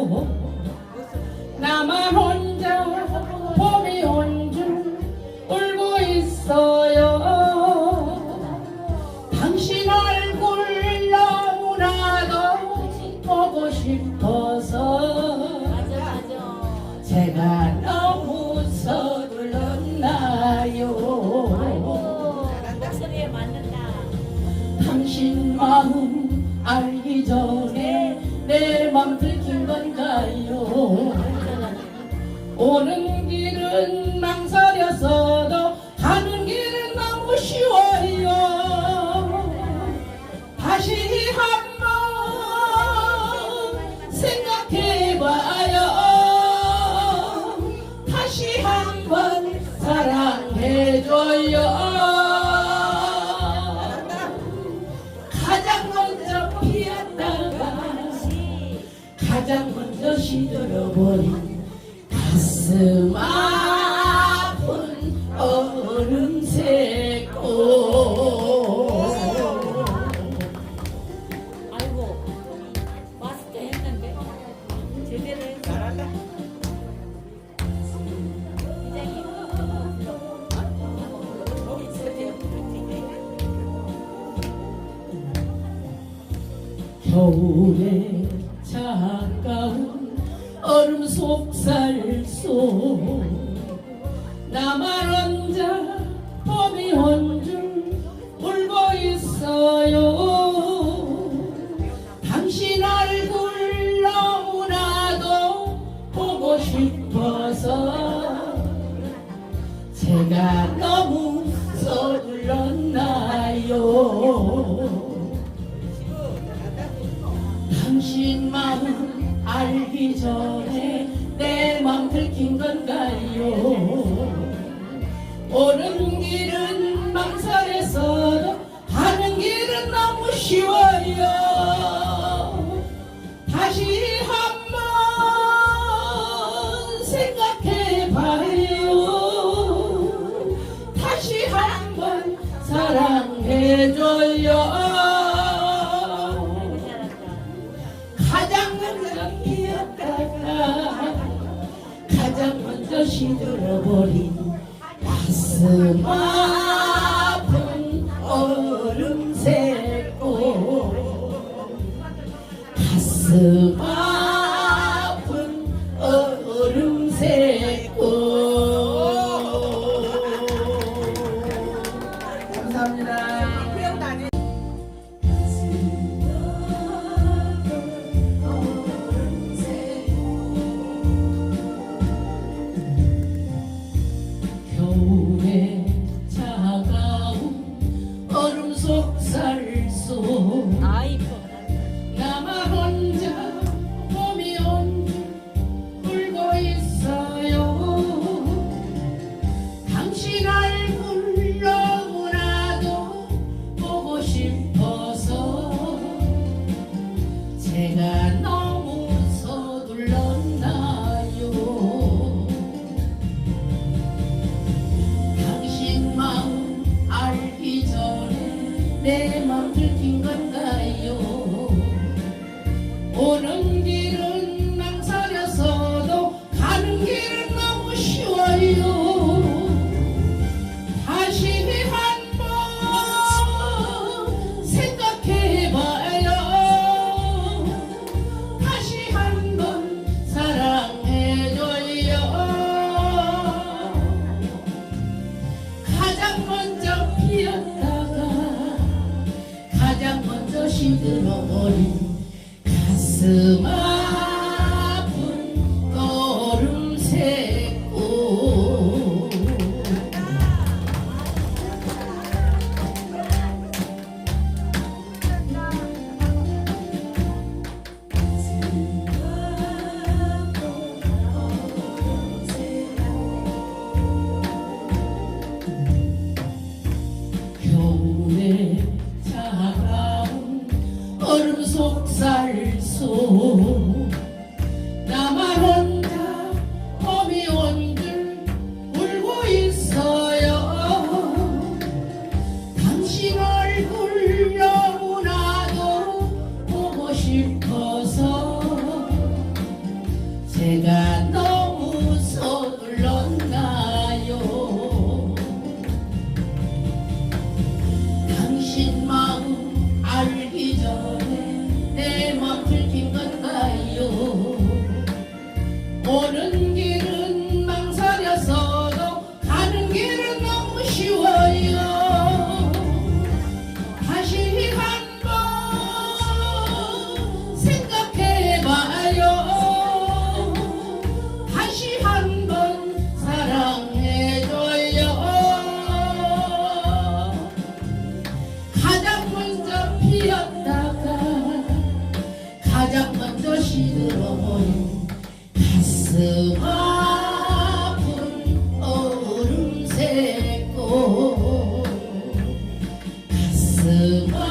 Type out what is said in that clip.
속살소 나만 혼자 봄이 온 줄 울고 있어요 당신 얼굴 너무나도 보고 싶어서. 제가 너무 서둘렀나요. 당신 마음 알기 전에 내 맘 가요 오는 가장 먼저 시들어버린 가슴 아픈 얼음새 꽃 아이고 마스터 했는데 제대로 했어. 잘한다. 겨울에 얼음 속살소 나만 혼자 봄이 온줄 울고 있어요. 당신 얼굴 너무나도 보고 싶어서 제가 너무 알기 전에 내 맘 들킨 건가요? 오는 길은 망설여서도 가는 길은 너무 쉬워 먼저 시들어버린 가슴. 아 내 맘 들킨 건 가 오는 길은 the